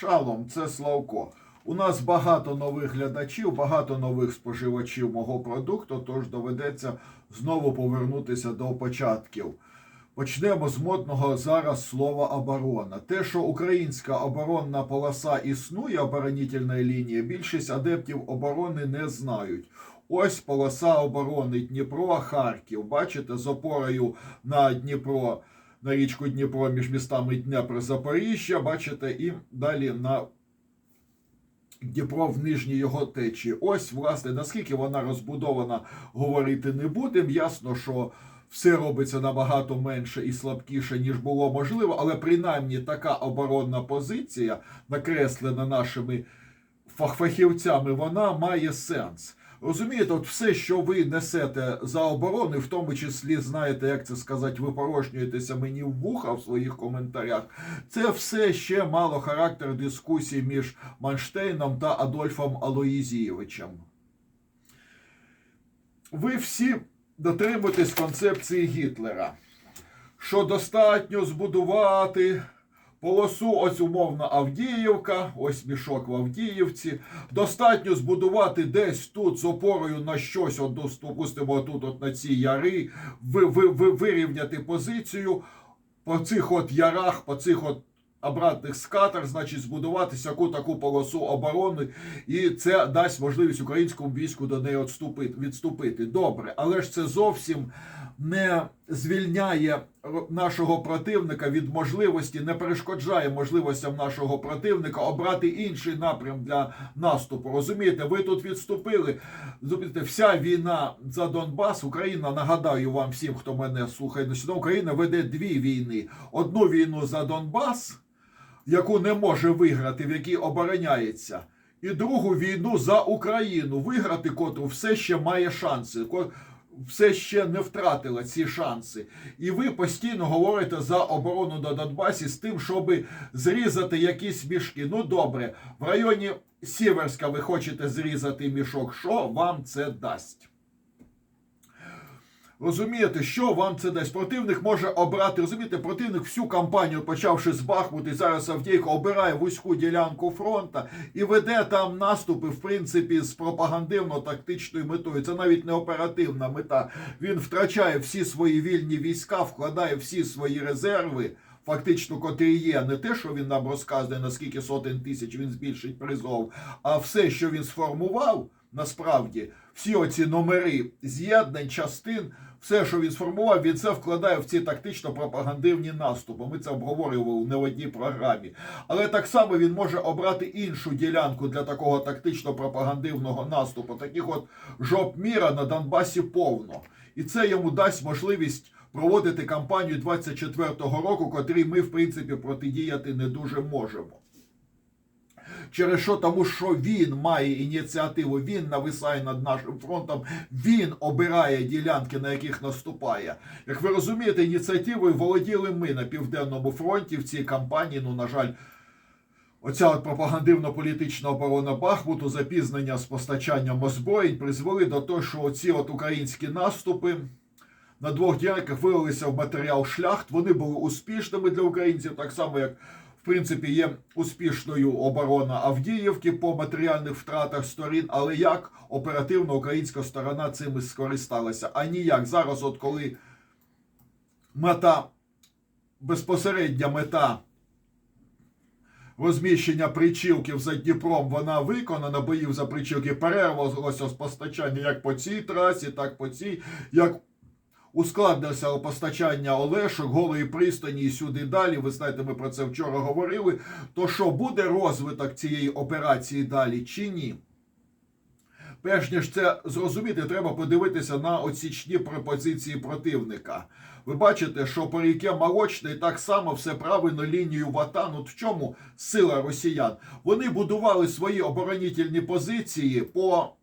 Шалом, це Славко. У нас багато нових глядачів, багато нових споживачів мого продукту, тож доведеться знову повернутися до початків. Почнемо з модного зараз слова оборона. Те, що українська оборонна полоса існує, оборонітельна лінія, більшість адептів оборони не знають. Ось полоса оборони Дніпро, Харків. Бачите, з опорою на Дніпро, на річку Дніпро між містами Дніпро Запоріжжя. Бачите, і далі на Дніпро в нижній його течії. Ось, власне, наскільки вона розбудована, говорити не будемо. Ясно, що все робиться набагато менше і слабкіше, ніж було можливо, але принаймні така оборонна позиція, накреслена нашими фах- фахівцями, вона має сенс. Розумієте, от все, що ви несете за оборони, в тому числі знаєте, як це сказати, ви порожнюєтеся мені в вуха в своїх коментарях. Це все ще мало характер дискусії між Манштейном та Адольфом Алоїзійовичем. Ви всі дотримуєтесь концепції Гітлера, що достатньо збудувати полосу, ось умовна Авдіївка, ось мішок в Авдіївці. Достатньо збудувати десь тут з опорою на щось, от, допустимо, тут от на ці яри, ви, ви, ви, вирівняти позицію по цих от ярах, по цих от обратних скатер, значить, збудувати яку таку полосу оборони, і це дасть можливість українському війську до неї відступити. Добре, але ж це зовсім не звільняє нашого противника від можливості, не перешкоджає можливостям нашого противника обрати інший напрям для наступу. Розумієте, ви тут відступили. Зупините, вся війна за Донбас, Україна, нагадаю вам всім, хто мене слухає Україна веде дві війни: одну війну за Донбас, яку не може виграти, в якій обороняється. І другу війну за Україну, виграти котру все ще має шанси, все ще не втратила ці шанси. І ви постійно говорите за оборону на Донбасі з тим, щоб зрізати якісь мішки. Ну добре, в районі Сіверська ви хочете зрізати мішок. Що вам це дасть? Розумієте, що вам це дасть? Противник може обрати, розумієте, противник всю кампанію, почавши з Бахмута, і зараз Авдіївка обирає вузьку ділянку фронта і веде там наступи, в принципі, з пропагандивно-тактичною метою. Це навіть не оперативна мета. Він втрачає всі свої вільні війська, вкладає всі свої резерви. Фактично, котрі є, не те, що він нам розказує, наскільки сотень тисяч він збільшить призов, а все, що він сформував, насправді, всі оці номери з'єднань, частин, все, що він сформував, він це вкладає в ці тактично-пропагандивні наступи. Ми це обговорювали не в одній програмі. Але так само він може обрати іншу ділянку для такого тактично-пропагандивного наступу. Таких от жоп міра на Донбасі повно. І це йому дасть можливість проводити кампанію 24-го року, котрій ми, в принципі, протидіяти не дуже можемо. Через що? Тому що він має ініціативу, він нависає над нашим фронтом, він обирає ділянки, на яких наступає. Як ви розумієте, ініціативою володіли ми на південному фронті в цій кампанії. Ну, на жаль, оця от пропагандивно-політична оборона Бахмуту, запізнення з постачанням озброєнь призвели до того, що оці от українські наступи. На двох ділянках вилилися в матеріал шляхт. Вони були успішними для українців, так само як принципі є успішною оборона Авдіївки по матеріальних втратах сторін. Але як оперативно українська сторона цим скористалася? А ніяк зараз, от коли мета безпосередня мета. Розміщення причілків за Дніпром вона виконана, боїв за причілки перервалося з постачання як по цій трасі, так по цій, як ускладнилося постачання Олешок, голої пристані і сюди далі. Ви знаєте, ми про це вчора говорили. То що буде розвиток цієї операції далі чи ні? Перш ніж це зрозуміти, треба подивитися на оцічні пропозиції противника. Ви бачите, що по ріке Молочний так само все правильно лінію Ватан. От в чому сила росіян? Вони будували свої оборонітельні позиції по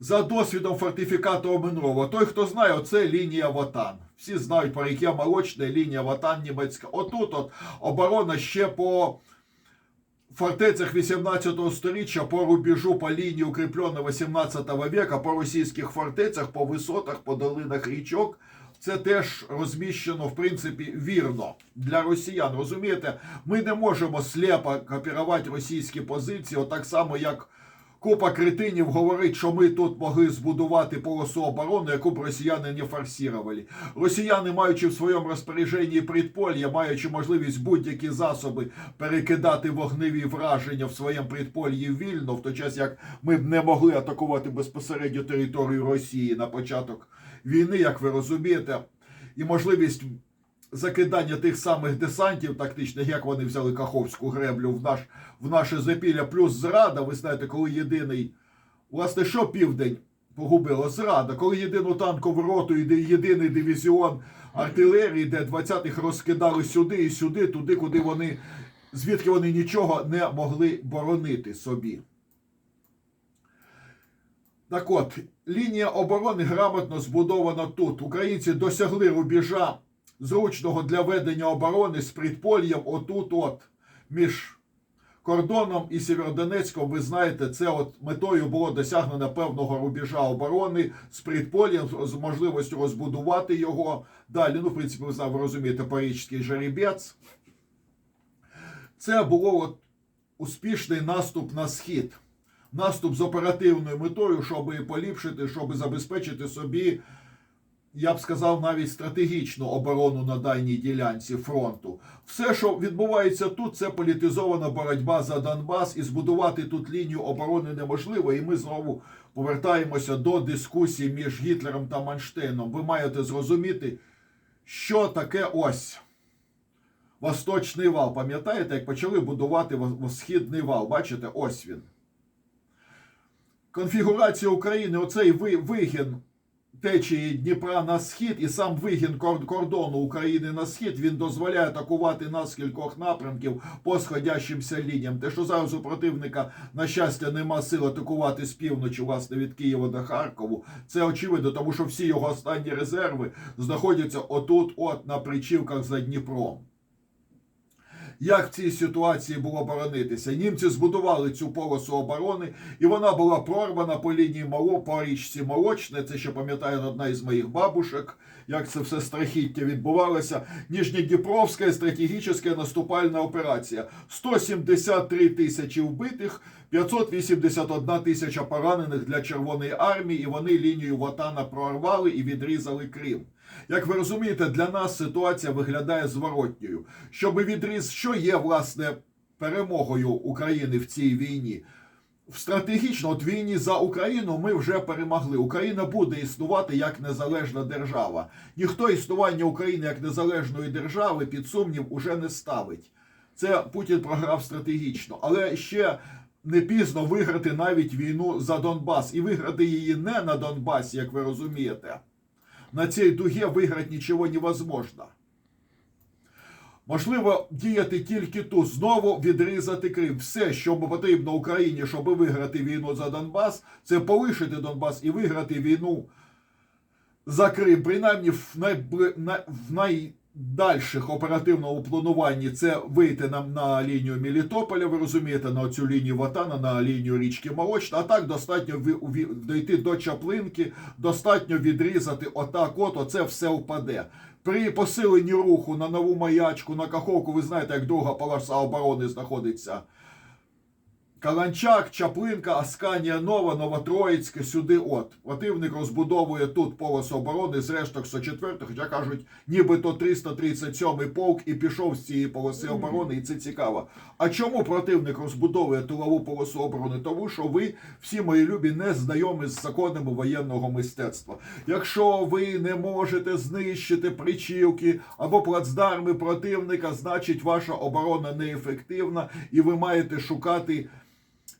за досвідом фортифікатора Менрова. Той, хто знає, оце лінія Ватан. Всі знають по ріке Молочний, лінія Ватан німецька. Отут от оборона ще по фортецях 18 століття по рубежу по лінії укріпленого 18 века, по російських фортецях, по висотах, по долинах річок. це теж розміщено в принципі вірно для росіян. Розумієте, ми не можемо сліпо копірувати російські позиції, отак само як. Купа кретинів говорить, що ми тут могли збудувати полосу оборони, яку б росіяни не форсували. Росіяни, маючи в своєму розпорядженні предполья, маючи можливість будь-які засоби перекидати вогневі враження в своєму предпольї вільно, в той час як ми б не могли атакувати безпосередньо територію Росії на початок війни, як ви розумієте, і можливість закидання тих самих десантів тактичних, як вони взяли Каховську греблю в наш в наше запілля, плюс зрада. Ви знаєте, коли єдиний, власне, що південь погубило? Зрада, коли єдину танкову роту і єдиний дивізіон артилерії, де 20-х розкидали сюди і сюди, туди, куди вони, звідки вони нічого не могли боронити собі. Так от, лінія оборони грамотно збудована тут. Українці досягли рубежа зручного для ведення оборони з предпольям отут, от між кордоном і Сєвєродонецьком. Ви знаєте, це от метою було досягнено певного рубежа оборони з предполям, з можливістю розбудувати його. Далі, ну, в принципі, ви знаєте, ви розумієте, Парижський жеребець. Це було от успішний наступ на схід. Наступ з оперативною метою, щоб поліпшити, щоб забезпечити собі, я б сказав, навіть стратегічну оборону на дальній ділянці фронту. Все, що відбувається тут, це політизована боротьба за Донбас, і збудувати тут лінію оборони неможливо. І ми знову повертаємося до дискусії між Гітлером та Манштейном. Ви маєте зрозуміти, що таке ось. Восточний вал. Пам'ятаєте, як почали будувати східний вал? Бачите, ось він. Конфігурація України, оцей вигін течії Дніпра на схід і сам вигін кор- кордону України на схід він дозволяє атакувати нас кількох напрямків по сходящимся лініям. Те, що зараз у противника, на щастя, нема сил атакувати з півночі, власне, від Києва до Харкову, це очевидно, тому що всі його останні резерви знаходяться отут, от на причівках за Дніпром. Як в цій ситуації було боронитися? Німці збудували цю полосу оборони, і вона була прорвана по лінії Мало, по річці Молочне. Це ще пам'ятає одна із моїх бабушек, як це все страхіття відбувалося. Ніжньодніпровська стратегічна наступальна операція. 173 тисячі вбитих, 581 тисяча поранених для Червоної армії, і вони лінію Ватана прорвали і відрізали Крим. Як ви розумієте, для нас ситуація виглядає зворотньою. Щоб відріз, що є власне перемогою України в цій війні. В стратегічно от війні за Україну ми вже перемогли. Україна буде існувати як незалежна держава. Ніхто існування України як незалежної держави під сумнів уже не ставить. Це Путін програв стратегічно, але ще не пізно виграти навіть війну за Донбас і виграти її не на Донбасі, як ви розумієте. На цій дугі виграти нічого невозможно. Можливо, діяти тільки тут, знову відрізати Крим. Все, що потрібно Україні, щоб виграти війну за Донбас, це полишити Донбас і виграти війну за Крим. Принаймні в, най... на... в найдальших оперативного плануванні це вийти нам на лінію Мелітополя, ви розумієте, на цю лінію Ватана, на лінію річки Молочна. А так достатньо дойти до Чаплинки, достатньо відрізати отак, от оце все впаде. При посиленні руху на нову маячку, на Каховку, ви знаєте, як друга полоса оборони знаходиться. Каланчак, Чаплинка, Асканія Нова, Новотроїцьке, сюди от. Противник розбудовує тут полосу оборони з решток 104, хоча кажуть, нібито 337-й полк і пішов з цієї полоси оборони, і це цікаво. А чому противник розбудовує тилову полосу оборони? Тому що ви, всі мої любі, не знайомі з законами воєнного мистецтва. Якщо ви не можете знищити причілки або плацдарми противника, значить ваша оборона неефективна, і ви маєте шукати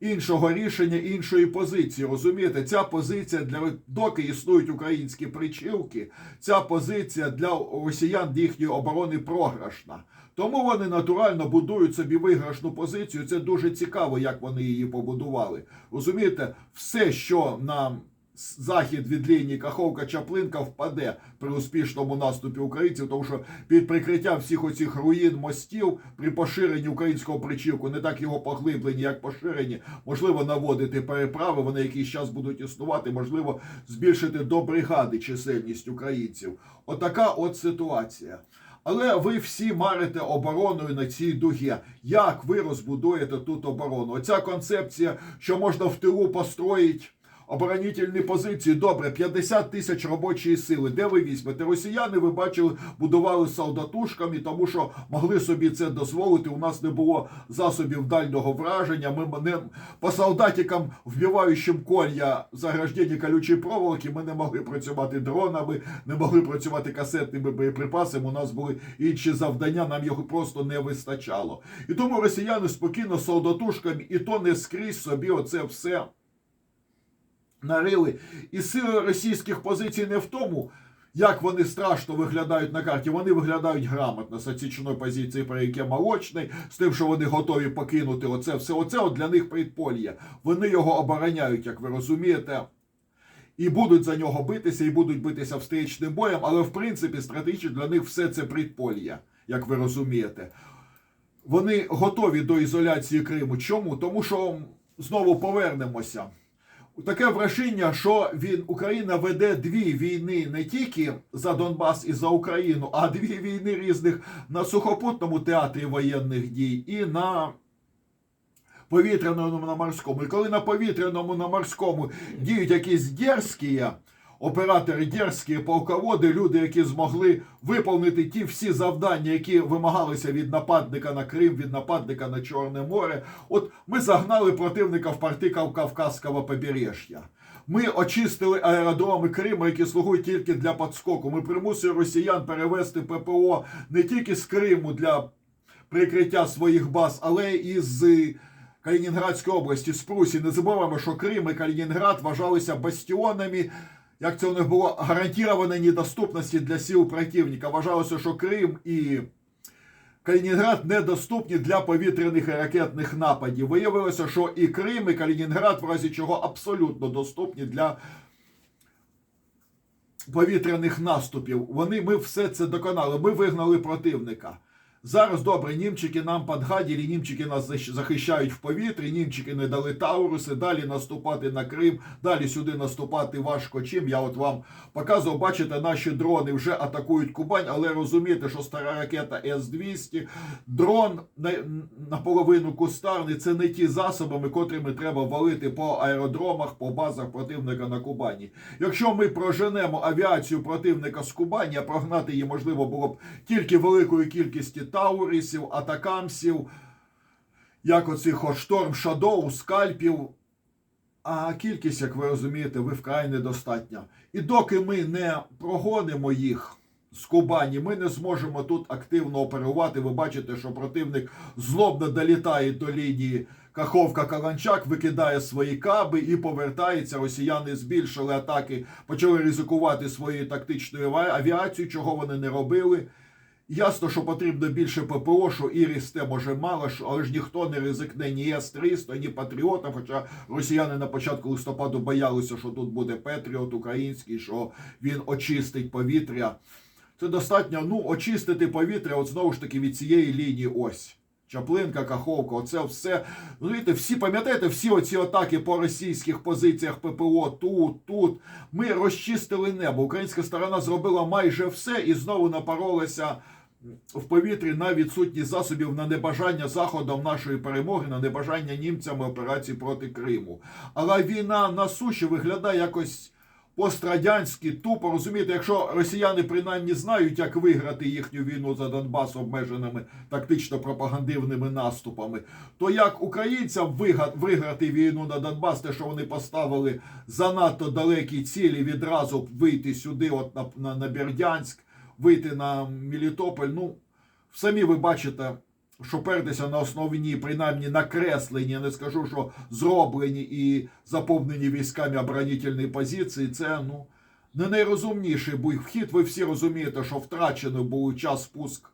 іншого рішення, іншої позиції. Розумієте, ця позиція для доки існують українські причілки, ця позиція для росіян їхньої оборони програшна. Тому вони натурально будують собі виграшну позицію. Це дуже цікаво, як вони її побудували. Розумієте, все, що на с- захід від лінії Каховка-Чаплинка впаде при успішному наступі українців, тому що під прикриттям всіх оцих руїн мостів при поширенні українського причівку, не так його поглиблені, як поширені, можливо, наводити переправи, вони якийсь час будуть існувати, можливо, збільшити до бригади чисельність українців. Отака от ситуація. Але ви всі марите обороною на цій дугі. Як ви розбудуєте тут оборону? Оця концепція, що можна в тилу построїти оборонительні позиції. Добре, 50 тисяч робочої сили. Де ви візьмете? Росіяни, ви бачили, будували солдатушками, тому що могли собі це дозволити. У нас не було засобів дальнього враження. Ми не по солдатикам, вбиваючим колья заграждення колючої проволоки, ми не могли працювати дронами, не могли працювати касетними боєприпасами. У нас були інші завдання, нам його просто не вистачало. І тому росіяни спокійно солдатушками, і то не скрізь собі оце все нарили. І сили російських позицій не в тому, як вони страшно виглядають на карті. Вони виглядають грамотно з оцічної позиції, про яке молочний, з тим, що вони готові покинути оце все. Оце от для них предполія. Вони його обороняють, як ви розумієте. І будуть за нього битися, і будуть битися встрічним боєм, але в принципі стратегічно для них все це предполія, як ви розумієте. Вони готові до ізоляції Криму. Чому? Тому що знову повернемося. Таке враження, що він Україна веде дві війни не тільки за Донбас і за Україну, а дві війни різних на сухопутному театрі воєнних дій і на повітряному на морському. І коли на повітряному на морському діють якісь дерзкі оператори, дерзкі полководи, люди, які змогли виповнити ті всі завдання, які вимагалися від нападника на Крим, від нападника на Чорне море. От ми загнали противника в порти Кав- Кавказського побережжя. Ми очистили аеродроми Криму, які слугують тільки для підскоку. Ми примусили росіян перевести ППО не тільки з Криму для прикриття своїх баз, але і з Калінінградської області, з Прусії. Не забуваємо, що Крим і Калінінград вважалися бастіонами. Як це у них було гарантованої недоступності для сил противника. Вважалося, що Крим і Калінінград недоступні для повітряних і ракетних нападів. Виявилося, що і Крим, і Калінінград, в разі чого абсолютно доступні для повітряних наступів. Вони ми все це доконали. Ми вигнали противника. Зараз добре, німчики нам подгаділи, німчики нас захищають в повітрі, німчики не дали Тауруси, далі наступати на Крим, далі сюди наступати важко чим. Я от вам показував, бачите, наші дрони вже атакують Кубань, але розумієте, що стара ракета С-200, дрон наполовину кустарний, це не ті засобами, котрими треба валити по аеродромах, по базах противника на Кубані. Якщо ми проженемо авіацію противника з Кубані, а прогнати її можливо було б тільки великою кількістю таурісів, атакамсів, як оцих шторм Шадоу, скальпів. А кількість, як ви розумієте, ви вкрай недостатня. І доки ми не прогонимо їх з Кубані, ми не зможемо тут активно оперувати. Ви бачите, що противник злобно долітає до лінії Каховка Каланчак, викидає свої каби і повертається. Росіяни збільшили атаки, почали ризикувати своєю тактичною авіацією, чого вони не робили. Ясно, що потрібно більше ППО, що Іріс те може мало, але ж ніхто не ризикне ні С-300, ні Патріота. Хоча росіяни на початку листопаду боялися, що тут буде Петріот український, що він очистить повітря. Це достатньо ну, очистити повітря, от знову ж таки від цієї лінії ось. Чаплинка, Каховка, оце все. Ну, знаєте, всі пам'ятаєте, всі оці атаки по російських позиціях ППО тут, тут. Ми розчистили небо. Українська сторона зробила майже все і знову напоролася в повітрі на відсутність засобів на небажання заходом нашої перемоги, на небажання німцями операції проти Криму. Але війна на суші виглядає якось пострадянськи, тупо розумієте, якщо росіяни принаймні знають, як виграти їхню війну за Донбас обмеженими тактично-пропагандивними наступами, то як українцям виграти війну на Донбас, те, що вони поставили занадто далекі цілі, відразу вийти сюди, от на, на, на Бердянськ, вийти на Мелітополь, ну, самі ви бачите, що пертися на основні, принаймні накреслені, я не скажу, що зроблені і заповнені військами оборонительні позиції, це ну, не найрозумніший вхід. Ви всі розумієте, що втрачений був час спуск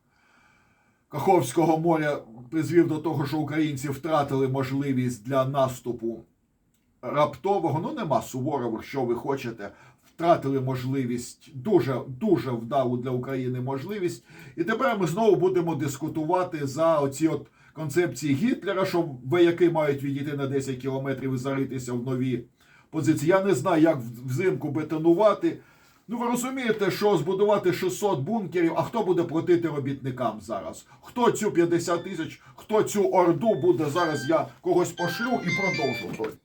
Каховського моря призвів до того, що українці втратили можливість для наступу раптового, ну нема суворових, що ви хочете. Втратили можливість, дуже дуже вдалу для України можливість. І тепер ми знову будемо дискутувати за оці от концепції Гітлера, що вояки мають відійти на 10 кілометрів і заритися в нові позиції. Я не знаю, як взимку бетонувати. Ну, ви розумієте, що збудувати 600 бункерів, а хто буде платити робітникам зараз? Хто цю 50 тисяч, хто цю орду буде зараз? Я когось пошлю і продовжу.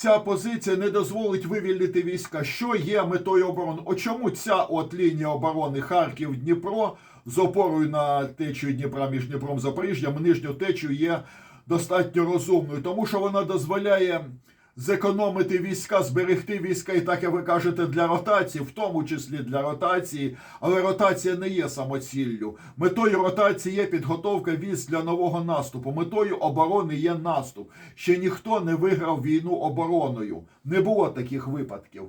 Ця позиція не дозволить вивільнити війська. Що є метою оборони? О чому ця от лінія оборони Харків-Дніпро з опорою на течію Дніпра між Дніпром Запоріжжям, нижню течію є достатньо розумною, тому що вона дозволяє зекономити війська, зберегти війська, і так як ви кажете, для ротації, в тому числі для ротації, але ротація не є самоціллю. Метою ротації є підготовка військ для нового наступу. Метою оборони є наступ. Ще ніхто не виграв війну обороною. Не було таких випадків.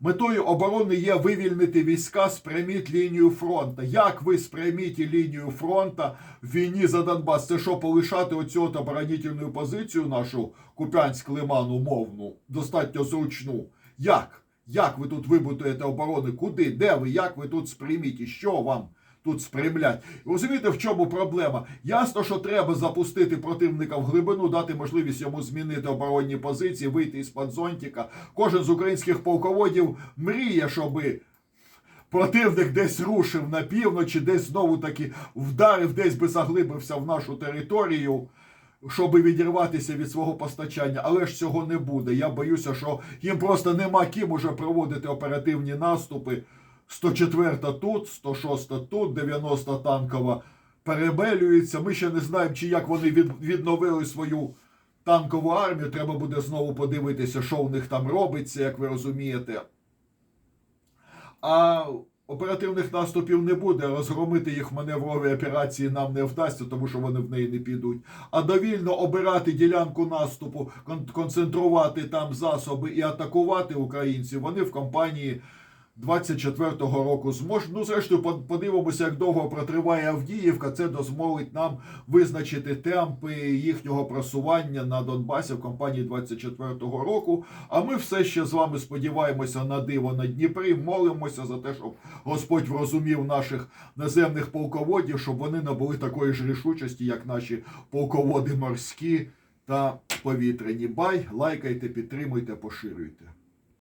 Метою оборони є вивільнити війська, спряміть лінію фронту. Як ви спряміть лінію фронту в війні за Донбас? Це що, полишати оцю от оборонительну позицію нашу купянськ лиману мовну, достатньо зручну? Як? Як ви тут вибудуєте оборони? Куди? Де ви? Як ви тут спряміть? І що вам? Тут спрямлять. Розумієте, в чому проблема? Ясно, що треба запустити противника в глибину, дати можливість йому змінити оборонні позиції, вийти із падзонтіка. Кожен з українських полководів мріє, щоби противник десь рушив на півночі, десь знову таки вдарив, десь би заглибився в нашу територію. Щоб відірватися від свого постачання, але ж цього не буде. Я боюся, що їм просто нема ким уже проводити оперативні наступи. 104 тут, 106 тут, 90 танкова перебелюється. Ми ще не знаємо, чи як вони від, відновили свою танкову армію. Треба буде знову подивитися, що в них там робиться, як ви розумієте. А оперативних наступів не буде. Розгромити їх в маневровій операції нам не вдасться, тому що вони в неї не підуть. А довільно обирати ділянку наступу, концентрувати там засоби і атакувати українців. Вони в компанії 24-го року зможуть. Ну, зрештою, подивимося, як довго протриває Авдіївка. Це дозволить нам визначити темпи їхнього просування на Донбасі в компанії 24-го року. А ми все ще з вами сподіваємося на диво на Дніпрі. Молимося за те, щоб Господь врозумів наших наземних полководів, щоб вони набули такої ж рішучості, як наші полководи морські та повітряні. Бай, лайкайте, підтримуйте, поширюйте.